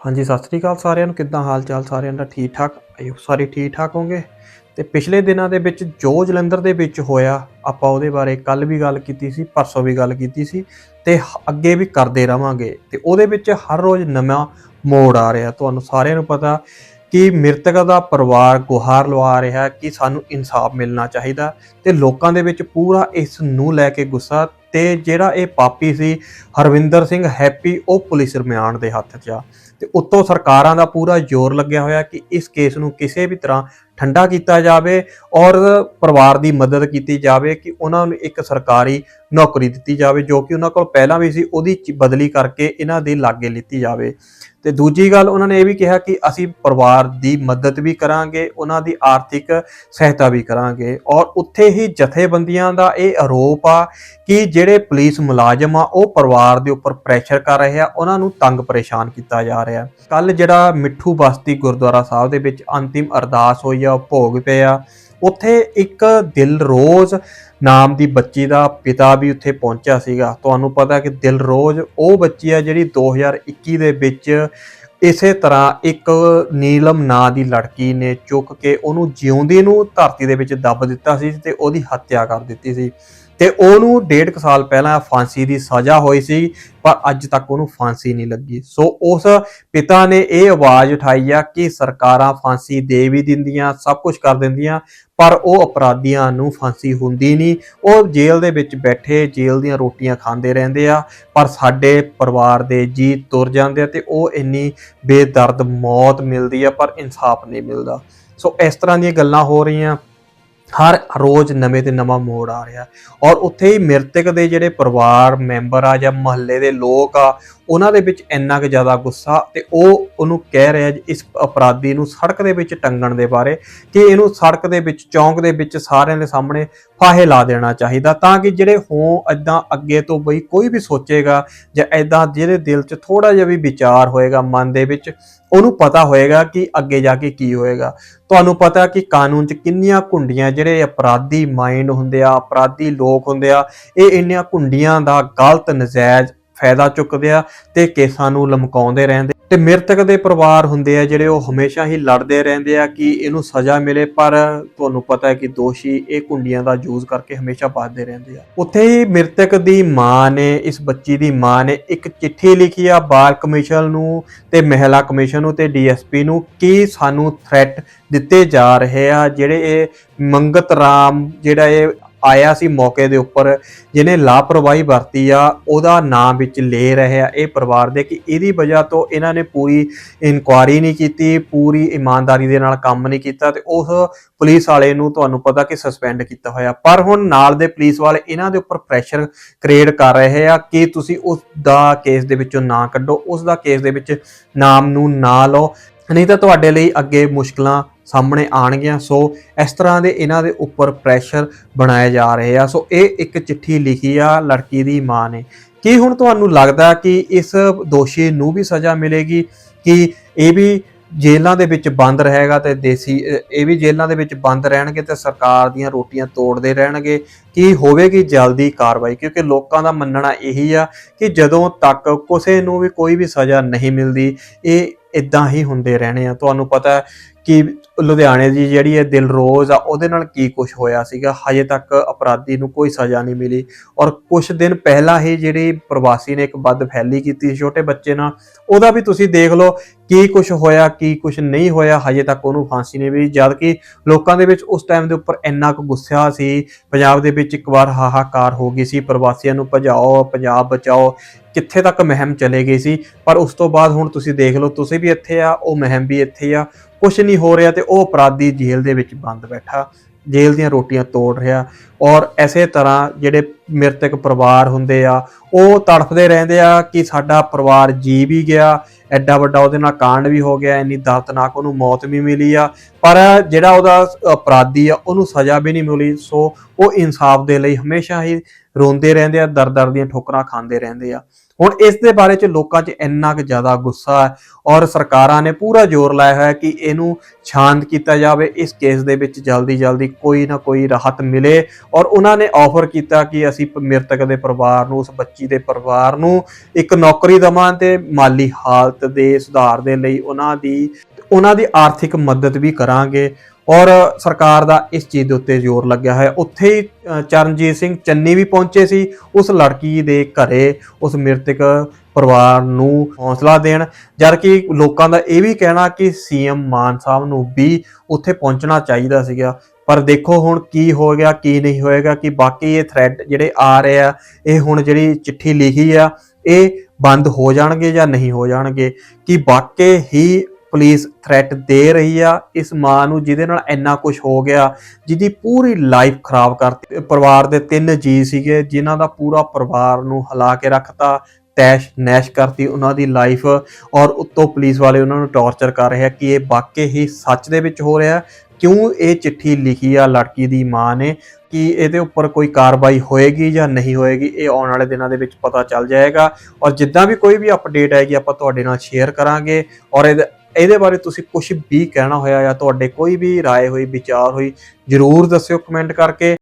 ਹਾਂਜੀ, ਸਤਿ ਸ੍ਰੀ ਅਕਾਲ ਸਾਰਿਆਂ ਨੂੰ। ਕਿੱਦਾਂ ਹਾਲ ਚਾਲ ਸਾਰਿਆਂ ਦਾ? ਠੀਕ ਠਾਕ ਆਇਓ, ਸਾਰੇ ਠੀਕ ਠਾਕ ਹੋਗੇ ਤੇ ਪਿਛਲੇ ਦਿਨਾਂ ਦੇ ਵਿੱਚ ਜੋ ਜਲੰਧਰ ਦੇ ਵਿੱਚ ਹੋਇਆ, ਆਪਾਂ ਉਹਦੇ ਬਾਰੇ ਕੱਲ ਵੀ ਗੱਲ ਕੀਤੀ ਸੀ, ਪਰਸੋਂ ਵੀ ਗੱਲ ਕੀਤੀ ਸੀ, ਤੇ ਅੱਗੇ ਵੀ ਕਰਦੇ ਰਵਾਂਗੇ। ਤੇ ਉਹਦੇ ਵਿੱਚ ਹਰ ਰੋਜ਼ ਨਵਾਂ ਮੋੜ ਆ ਰਿਹਾ। ਤੁਹਾਨੂੰ ਸਾਰਿਆਂ ਨੂੰ ਪਤਾ ਕਿ ਮ੍ਰਿਤਕ ਦਾ ਪਰਿਵਾਰ ਗੁਹਾਰ ਲਵਾ ਰਿਹਾ ਕਿ ਸਾਨੂੰ ਇਨਸਾਫ ਮਿਲਣਾ ਚਾਹੀਦਾ। ਤੇ ਲੋਕਾਂ ਦੇ ਵਿੱਚ ਪੂਰਾ ਇਸ ਨੂੰ ਲੈ ਕੇ ਗੁੱਸਾ ਤੇ ਜਿਹੜਾ ਇਹ ਪਾਪੀ ਸੀ ਹਰਵਿੰਦਰ ਸਿੰਘ ਹੈਪੀ, ਉਹ ਪੁਲਿਸ ਰਿਮਾਂਡ ਦੇ ਹੱਥ 'ਚ ਆ। ਤੇ ਉੱਤੋਂ ਸਰਕਾਰਾਂ ਦਾ ਪੂਰਾ ਜ਼ੋਰ ਲੱਗਿਆ ਹੋਇਆ ਕਿ ਇਸ ਕੇਸ ਨੂੰ ਕਿਸੇ ਵੀ ਤਰ੍ਹਾਂ ਠੰਡਾ ਕੀਤਾ ਜਾਵੇ ਔਰ ਪਰਿਵਾਰ ਦੀ ਮਦਦ ਕੀਤੀ ਜਾਵੇ ਕਿ ਉਹਨਾਂ ਨੂੰ ਇੱਕ ਸਰਕਾਰੀ ਨੌਕਰੀ ਦਿੱਤੀ ਜਾਵੇ, ਜੋ ਕਿ ਉਹਨਾਂ ਕੋਲ ਪਹਿਲਾਂ ਵੀ ਸੀ, ਉਹਦੀ ਚ- ਬਦਲੀ ਕਰਕੇ ਇਹਨਾਂ ਦੇ ਲਾਗੇ ਲਿੱਤੀ ਜਾਵੇ। ਤੇ ਦੂਜੀ ਗੱਲ, ਉਹਨਾਂ ਨੇ ਇਹ ਵੀ ਕਿਹਾ ਕਿ ਅਸੀਂ ਪਰਿਵਾਰ ਦੀ ਮਦਦ ਵੀ ਕਰਾਂਗੇ, ਉਹਨਾਂ ਦੀ ਆਰਥਿਕ ਸਹਾਇਤਾ ਵੀ ਕਰਾਂਗੇ ਔਰ ਉੱਥੇ ਹੀ ਜਥੇਬੰਦੀਆਂ ਦਾ ਇਹ ਆਰੋਪ ਆ ਕਿ ਜਿਹੜੇ ਪੁਲਿਸ ਮੁਲਾਜ਼ਮ ਆ, ਉਹ ਪਰਿਵਾਰ ਦੇ ਉੱਪਰ ਪ੍ਰੈਸ਼ਰ ਕਰ ਰਹੇ ਆ, ਉਹਨਾਂ ਨੂੰ ਤੰਗ ਪਰੇਸ਼ਾਨ ਕੀਤਾ ਜਾ ਰਿਹਾ। ਕੱਲ ਜਿਹੜਾ ਮਿੱਠੂ ਬਸਤੀ ਗੁਰਦੁਆਰਾ ਸਾਹਿਬ ਦੇ ਵਿੱਚ ਅੰਤਿਮ ਅਰਦਾਸ ਹੋਈ ਆ ਭੋਗ ਪਿਆ ਉੱਥੇ ਇੱਕ ਦਿਲਰੋਜ਼ ਨਾਮ ਦੀ ਬੱਚੀ ਦਾ ਪਿਤਾ ਵੀ ਉੱਥੇ ਪਹੁੰਚਿਆ ਸੀਗਾ। ਤੁਹਾਨੂੰ ਪਤਾ ਕਿ ਦਿਲ ਰੋਜ਼ ਉਹ ਬੱਚੀ ਆ ਜਿਹੜੀ 2021 ਦੇ ਵਿੱਚ ਇਸੇ ਤਰ੍ਹਾਂ ਇੱਕ ਨੀਲਮ ਨਾਂ ਦੀ ਲੜਕੀ ਨੇ ਚੁੱਕ ਕੇ ਉਹਨੂੰ ਜਿਉਂਦੀ ਨੂੰ ਧਰਤੀ ਦੇ ਵਿੱਚ ਦੱਬ ਦਿੱਤਾ ਸੀ ਤੇ ਉਹਦੀ ਹੱਤਿਆ ਕਰ ਦਿੱਤੀ ਸੀ। ਤੇ ਉਹਨੂੰ ਡੇਢ ਕੁ ਸਾਲ ਪਹਿਲਾਂ ਫਾਂਸੀ ਦੀ ਸਜ਼ਾ ਹੋਈ ਸੀ, ਪਰ ਅੱਜ ਤੱਕ ਉਹਨੂੰ ਫਾਂਸੀ ਨਹੀਂ ਲੱਗੀ। ਸੋ ਉਸ ਪਿਤਾ ਨੇ ਇਹ ਆਵਾਜ਼ ਉਠਾਈ ਆ ਕਿ ਸਰਕਾਰਾਂ ਫਾਂਸੀ ਦੇ ਵੀ ਦਿੰਦੀਆਂ, ਸਭ ਕੁਝ ਕਰ ਦਿੰਦੀਆਂ, ਪਰ ਉਹ ਅਪਰਾਧੀਆਂ ਨੂੰ ਫਾਂਸੀ ਹੁੰਦੀ ਨਹੀਂ। ਉਹ ਜੇਲ੍ਹ ਦੇ ਵਿੱਚ ਬੈਠੇ, ਜੇਲ੍ਹ ਦੀਆਂ ਰੋਟੀਆਂ ਖਾਂਦੇ ਰਹਿੰਦੇ ਆ, ਪਰ ਸਾਡੇ ਪਰਿਵਾਰ ਦੇ ਜੀ ਤੁਰ ਜਾਂਦੇ ਆ ਤੇ ਉਹ ਇੰਨੀ ਬੇਦਰਦ ਮੌਤ ਮਿਲਦੀ ਆ, ਪਰ ਇਨਸਾਫ ਨਹੀਂ ਮਿਲਦਾ। ਸੋ ਇਸ ਤਰ੍ਹਾਂ ਦੀਆਂ ਗੱਲਾਂ ਹੋ ਰਹੀਆਂ। ਹਰ ਰੋਜ਼ ਨਵੇਂ ਤੇ ਨਵਾਂ ਮੋੜ ਆ ਰਿਹਾ ਔਰ ਉੱਥੇ ਹੀ ਮ੍ਰਿਤਕ ਦੇ ਜਿਹੜੇ ਪਰਿਵਾਰ, ਮੈਂਬਰ ਆ ਜਾਂ ਮਹੱਲੇ ਦੇ ਲੋਕ ਆ ਉਹਨਾਂ ਦੇ ਵਿੱਚ ਇੰਨਾ ਕੁ ਜ਼ਿਆਦਾ ਗੁੱਸਾ ਤੇ ਉਹ ਉਹਨੂੰ ਕਹਿ ਰਿਹਾ ਜੀ, ਇਸ ਅਪਰਾਧੀ ਨੂੰ ਸੜਕ ਦੇ ਵਿੱਚ ਟੰਗਣ ਦੇ ਬਾਰੇ ਕਿ ਇਹਨੂੰ ਸੜਕ ਦੇ ਵਿੱਚ, ਚੌਂਕ ਦੇ ਵਿੱਚ ਸਾਰਿਆਂ ਦੇ ਸਾਹਮਣੇ ਫਾਹੇ ਲਾ ਦੇਣਾ ਚਾਹੀਦਾ ਤਾਂ ਕਿ ਜਿਹੜੇ ਹੋਂ ਇਦਾਂ ਅੱਗੇ ਤੋਂ ਬਈ ਕੋਈ ਵੀ ਸੋਚੇਗਾ ਜਾਂ ਇਦਾਂ ਜਿਹਦੇ ਦਿਲ 'ਚ ਥੋੜਾ ਜਿਹਾ ਵੀ ਵਿਚਾਰ ਹੋਏਗਾ, ਮਨ ਦੇ ਵਿੱਚ ਉਹਨੂੰ ਪਤਾ ਹੋਏਗਾ ਕਿ ਅੱਗੇ ਜਾ ਕੇ ਕੀ ਹੋਏਗਾ। ਤੁਹਾਨੂੰ ਪਤਾ ਕਿ ਕਾਨੂੰਨ 'ਚ ਕਿੰਨੀਆਂ ਕੁੰਡੀਆਂ ਜਿਹੜੇ ਅਪਰਾਧੀ ਮਾਈਂਡ ਹੁੰਦੇ ਆ, ਅਪਰਾਧੀ ਲੋਕ ਹੁੰਦੇ ਆ, ਇਹ ਇੰਨੀਆਂ ਕੁੰਡੀਆਂ ਦਾ ਗਲਤ ਨਜਾਇਜ਼ ਫਾਇਦਾ ਚੁੱਕਦੇ ਆ ਤੇ ਕੇਸਾਂ ਨੂੰ ਲਮਕਾਉਂਦੇ ਰਹਿੰਦੇ। ਤੇ ਮ੍ਰਿਤਕ ਦੇ ਪਰਿਵਾਰ ਹੁੰਦੇ ਆ ਜਿਹੜੇ ਉਹ ਹਮੇਸ਼ਾ ਹੀ ਲੜਦੇ ਰਹਿੰਦੇ ਆ ਕਿ ਇਹਨੂੰ ਸਜ਼ਾ ਮਿਲੇ, ਪਰ ਤੁਹਾਨੂੰ ਪਤਾ ਹੈ ਕਿ ਦੋਸ਼ੀ ਇਹ ਕੁੰਡੀਆਂ ਦਾ ਯੂਜ਼ ਕਰਕੇ ਹਮੇਸ਼ਾ ਬਚਦੇ ਰਹਿੰਦੇ ਆ। ਉੱਥੇ ਹੀ ਮ੍ਰਿਤਕ ਦੀ ਮਾਂ ਨੇ, ਇਸ ਬੱਚੀ ਦੀ ਮਾਂ ਨੇ ਇੱਕ ਚਿੱਠੀ ਲਿਖੀ ਆ ਬਾਲ ਕਮਿਸ਼ਨ ਨੂੰ ਤੇ ਮਹਿਲਾ ਕਮਿਸ਼ਨ ਨੂੰ ਤੇ ਡੀਐਸਪੀ ਨੂੰ ਕਿ ਸਾਨੂੰ ਥ੍ਰੈਟ ਦਿੱਤੇ ਜਾ ਰਹੇ ਆ, ਜਿਹੜੇ ਇਹ ਮੰਗਤ ਰਾਮ, ਜਿਹੜਾ ਇਹ ਆਇਆ ਸੀ ਮੌਕੇ ਦੇ ਉੱਪਰ, ਜਿਹਨੇ ਲਾਪਰਵਾਹੀ ਵਰਤੀ ਆ, ਉਹਦਾ ਨਾਮ ਵਿੱਚ ਲੈ ਰਹੇ ਆ ਇਹ ਪਰਿਵਾਰ ਦੇ ਕਿ ਇਹਦੀ ਵਜ੍ਹਾ ਤੋਂ ਇਹਨਾਂ ਨੇ ਪੂਰੀ ਇਨਕੁਆਰੀ ਨਹੀਂ ਕੀਤੀ, ਪੂਰੀ ਇਮਾਨਦਾਰੀ ਦੇ ਨਾਲ ਕੰਮ ਨਹੀਂ ਕੀਤਾ ਤੇ ਉਸ ਪੁਲਿਸ ਵਾਲੇ ਨੂੰ ਤੁਹਾਨੂੰ ਪਤਾ ਕਿ ਸਸਪੈਂਡ ਕੀਤਾ ਹੋਇਆ। ਪਰ ਹੁਣ ਨਾਲ ਦੇ ਪੁਲਿਸ ਵਾਲੇ ਇਹਨਾਂ ਦੇ ਉੱਪਰ ਪ੍ਰੈਸ਼ਰ ਕ੍ਰੀਏਟ ਕਰ ਰਹੇ ਆ ਕਿ ਤੁਸੀਂ ਉਸ ਦਾ ਕੇਸ ਦੇ ਵਿੱਚੋਂ ਨਾ ਕੱਢੋ, ਉਸ ਦਾ ਕੇਸ ਦੇ ਵਿੱਚ ਨਾਮ ਨੂੰ ਨਾ ਲਓ। ਨਹੀਂ ਤਾਂ ਤੁਹਾਡੇ ਲਈ ਅੱਗੇ ਮੁਸ਼ਕਲਾਂ ਸਾਹਮਣੇ ਆਣਗੀਆਂ ਸੋ ਇਸ ਤਰ੍ਹਾਂ ਦੇ ਇਹਨਾਂ ਦੇ ਉੱਪਰ ਪ੍ਰੈਸ਼ਰ ਬਣਾਏ ਜਾ ਰਹੇ ਆ। ਸੋ ਇਹ ਇੱਕ ਚਿੱਠੀ ਲਿਖੀ ਆ ਲੜਕੀ ਦੀ ਮਾਂ ਨੇ। ਕੀ ਹੁਣ ਤੁਹਾਨੂੰ ਲੱਗਦਾ ਕਿ ਇਸ ਦੋਸ਼ੀ ਨੂੰ ਵੀ ਸਜ਼ਾ ਮਿਲੇਗੀ? ਕਿ ਇਹ ਵੀ ਜੇਲ੍ਹਾਂ ਦੇ ਵਿੱਚ ਬੰਦ ਰਹੇਗਾ ਤੇ ਦੇਸੀ, ਇਹ ਵੀ ਜੇਲ੍ਹਾਂ ਦੇ ਵਿੱਚ ਬੰਦ ਰਹਿਣਗੇ ਤੇ ਸਰਕਾਰ ਦੀਆਂ ਰੋਟੀਆਂ ਤੋੜਦੇ ਰਹਿਣਗੇ? ਕੀ ਹੋਵੇਗੀ ਜਲਦੀ ਕਾਰਵਾਈ? ਕਿਉਂਕਿ ਲੋਕਾਂ ਦਾ ਮੰਨਣਾ ਇਹੀ ਆ ਕਿ ਜਦੋਂ ਤੱਕ ਕਿਸੇ ਨੂੰ ਵੀ ਕੋਈ ਵੀ ਸਜ਼ਾ ਨਹੀਂ ਮਿਲਦੀ, ਇਹ ਇਦਾਂ ਹੀ ਹੁੰਦੇ ਰਹਿਣੇ ਆ। ਤੁਹਾਨੂੰ ਪਤਾ ਹੈ ਕਿ ਲੁਧਿਆਣੇ ਦੀ ਜਿਹੜੀ ਇਹ ਦਿਲਰੋਜ਼ ਆ, ਉਹਦੇ ਨਾਲ ਕੀ ਕੁਝ ਹੋਇਆ ਸੀਗਾ? ਹਜੇ ਤੱਕ ਅਪਰਾਧੀ ਨੂੰ ਕੋਈ ਸਜ਼ਾ ਨਹੀਂ ਮਿਲੀ। ਔਰ ਕੁਝ ਦਿਨ ਪਹਿਲਾਂ ਹੀ ਜਿਹੜੀ ਪ੍ਰਵਾਸੀ ਨੇ ਇੱਕ ਵੱਧ ਫੈਲੀ ਕੀਤੀ ਸੀ ਛੋਟੇ ਬੱਚੇ ਨਾਲ, ਉਹਦਾ ਵੀ ਤੁਸੀਂ ਦੇਖ ਲਓ ਕੀ ਕੁਝ ਹੋਇਆ, ਕੀ ਕੁਝ ਨਹੀਂ ਹੋਇਆ। ਹਜੇ ਤੱਕ ਉਹਨੂੰ ਫਾਂਸੀ ਨਹੀਂ ਮਿਲੀ ਜਦ ਕਿ ਲੋਕਾਂ ਦੇ ਵਿੱਚ ਉਸ ਟਾਈਮ ਦੇ ਉੱਪਰ ਇੰਨਾ ਕੁ ਗੁੱਸਾ ਸੀ। ਪੰਜਾਬ ਦੇ ਵਿੱਚ ਇੱਕ ਵਾਰ ਹਾਹਾਕਾਰ ਹੋ ਗਈ ਸੀ। ਪ੍ਰਵਾਸੀਆਂ ਨੂੰ ਭਜਾਓ, ਪੰਜਾਬ ਬਚਾਓ। ਕਿੱਥੇ ਤੱਕ ਮਹਿਮ ਚਲੇ ਗਈ ਸੀ, ਪਰ ਉਸ ਤੋਂ ਬਾਅਦ ਹੁਣ ਤੁਸੀਂ ਦੇਖ ਲਓ, ਤੁਸੀਂ ਵੀ ਇੱਥੇ ਆ, ਉਹ ਮਹਿਮ ਵੀ ਇੱਥੇ ਆ ਕੁਝ ਨਹੀਂ ਹੋ ਰਿਹਾ ਤੇ ਉਹ ਅਪਰਾਧੀ ਜੇਲ੍ਹ ਦੇ ਵਿੱਚ ਬੰਦ ਬੈਠਾ, ਜੇਲ੍ਹ ਦੀਆਂ ਰੋਟੀਆਂ ਤੋੜ ਰਿਹਾ ਔਰ ਐਸੇ ਤਰ੍ਹਾਂ ਜਿਹੜੇ ਮ੍ਰਿਤਕ ਪਰਿਵਾਰ ਹੁੰਦੇ ਆ, ਉਹ ਤੜਫਦੇ ਰਹਿੰਦੇ ਆ ਕਿ ਸਾਡਾ ਪਰਿਵਾਰ ਜੀ ਵੀ ਗਿਆ ਐਡਾ ਵੱਡਾ ਉਹਦੇ ਨਾਲ ਕਾਂਡ ਵੀ ਹੋ ਗਿਆ, ਇੰਨੀ ਦਰਦਨਾਕ ਉਹਨੂੰ ਮੌਤ ਵੀ ਮਿਲੀ ਆ। ਪਰ ਜਿਹੜਾ ਉਹਦਾ ਅਪਰਾਧੀ ਆ, ਉਹਨੂੰ ਸਜ਼ਾ ਵੀ ਨਹੀਂ ਮਿਲੀ। ਸੋ ਉਹ ਇਨਸਾਫ ਦੇ ਲਈ ਹਮੇਸ਼ਾ ਹੀ ਰੋਂਦੇ ਰਹਿੰਦੇ ਆ ਦਰ ਦਰ ਦੀਆਂ ਠੋਕਰਾਂ ਖਾਂਦੇ ਰਹਿੰਦੇ ਆ। ਹੁਣ ਇਸ ਦੇ ਬਾਰੇ ਚ ਲੋਕਾਂ 'ਚ ਇੰਨਾ ਕੁ ਜ਼ਿਆਦਾ ਗੁੱਸਾ ਹੈ ਔਰ ਸਰਕਾਰਾਂ ਨੇ ਪੂਰਾ ਜ਼ੋਰ ਲਾਇਆ ਹੋਇਆ ਕਿ ਇਹਨੂੰ ਸ਼ਾਂਤ ਕੀਤਾ ਜਾਵੇ, ਇਸ ਕੇਸ ਦੇ ਵਿੱਚ ਜਲਦੀ ਜਲਦੀ ਕੋਈ ਨਾ ਕੋਈ ਰਾਹਤ ਮਿਲੇ ਔਰ ਉਹਨਾਂ ਨੇ ਆਫਰ ਕੀਤਾ ਕਿ ਅਸੀਂ ਮ੍ਰਿਤਕ ਦੇ ਪਰਿਵਾਰ ਨੂੰ, ਉਸ ਬੱਚੀ ਦੇ ਪਰਿਵਾਰ ਨੂੰ ਇੱਕ ਨੌਕਰੀ ਦਵਾਂ ਤੇ ਮਾਲੀ ਹਾਲਤ ਦੇ ਸੁਧਾਰ ਦੇ ਲਈ ਉਹਨਾਂ ਦੀ ਉਹਨਾਂ ਦੀ ਆਰਥਿਕ ਮਦਦ ਵੀ ਕਰਾਂਗੇ। ਔਰ ਸਰਕਾਰ ਦਾ ਇਸ ਚੀਜ਼ ਦੇ ਉੱਤੇ ਜ਼ੋਰ ਲੱਗਿਆ ਹੈ ਉੱਥੇ ਹੀ ਚਰਨਜੀਤ ਸਿੰਘ ਚੰਨੀ ਵੀ ਪਹੁੰਚੇ ਸੀ। ਉਸ ਲੜਕੀ ਦੇ ਘਰੇ ਉਸ ਮ੍ਰਿਤਕ ਪਰਿਵਾਰ ਨੂੰ ਹੌਸਲਾ ਦੇਣ। ਜਦ ਕਿ ਲੋਕਾਂ ਦਾ ਇਹ ਵੀ ਕਹਿਣਾ ਕਿ ਸੀਐਮ ਮਾਨ ਸਾਹਿਬ ਨੂੰ ਵੀ ਉੱਥੇ ਪਹੁੰਚਣਾ ਚਾਹੀਦਾ ਸੀਗਾ। ਪਰ ਦੇਖੋ ਹੁਣ ਕੀ ਹੋ ਗਿਆ, ਕੀ ਨਹੀਂ ਹੋਏਗਾ ਕਿ ਬਾਕੀ ਇਹ ਥ੍ਰੈਡ ਜਿਹੜੇ ਆ ਰਹੇ ਆ, ਇਹ ਹੁਣ ਜਿਹੜੀ ਚਿੱਠੀ ਲਿਖੀ ਆ, ਇਹ ਬੰਦ ਹੋ ਜਾਣਗੇ ਜਾਂ ਨਹੀਂ ਹੋ ਜਾਣਗੇ? ਕਿ ਵਾਕਈ ਹੀ ਪੁਲਿਸ ਥ੍ਰੈਟ ਦੇ ਰਹੀ ਆ, ਇਸ ਮਾਂ ਨੂੰ ਜਿਹਦੇ ਨਾਲ ਇੰਨਾ ਕੁਝ ਹੋ ਗਿਆ, ਜਿਹਦੀ ਪੂਰੀ ਲਾਈਫ ਖਰਾਬ ਕਰਤੀ। ਪਰਿਵਾਰ ਦੇ ਤਿੰਨ ਜੀ ਸੀਗੇ, ਜਿਨ੍ਹਾਂ ਦਾ ਪੂਰਾ ਪਰਿਵਾਰ ਨੂੰ ਹਿਲਾ ਕੇ ਰੱਖਤਾ, ਤੈਸ਼ ਨੈਸ਼ ਕਰਤੀ ਉਹਨਾਂ ਦੀ ਲਾਈਫ ਔਰ ਉੱਤੋਂ ਪੁਲਿਸ ਵਾਲੇ ਉਹਨਾਂ ਨੂੰ ਟੌਰਚਰ ਕਰ ਰਹੇ ਆ ਕਿ ਇਹ ਵਾਕਈ ਹੀ ਸੱਚ ਦੇ ਵਿੱਚ ਹੋ ਰਿਹਾ ਕਿਉਂ ਇਹ ਚਿੱਠੀ ਲਿਖੀ ਆ ਲੜਕੀ ਦੀ ਮਾਂ ਨੇ, ਕਿ ਇਹਦੇ ਉੱਪਰ ਕੋਈ ਕਾਰਵਾਈ ਹੋਏਗੀ ਜਾਂ ਨਹੀਂ ਹੋਏਗੀ, ਇਹ ਆਉਣ ਵਾਲੇ ਦਿਨਾਂ ਦੇ ਵਿੱਚ ਪਤਾ ਚੱਲ ਜਾਏਗਾ। ਔਰ ਜਿੱਦਾਂ ਵੀ ਕੋਈ ਵੀ ਅਪਡੇਟ ਆਏਗੀ, ਆਪਾਂ ਤੁਹਾਡੇ ਨਾਲ ਸ਼ੇਅਰ ਕਰਾਂਗੇ, ਔਰ ਇਹਦੇ ਬਾਰੇ ਤੁਸੀਂ ਕੁਝ ਵੀ ਕਹਿਣਾ ਹੋਇਆ ਜਾਂ ਤੁਹਾਡੇ ਕੋਈ ਵੀ ਰਾਏ ਹੋਈ, ਵਿਚਾਰ ਹੋਈ, ਜਰੂਰ ਦੱਸਿਓ ਕਮੈਂਟ ਕਰਕੇ।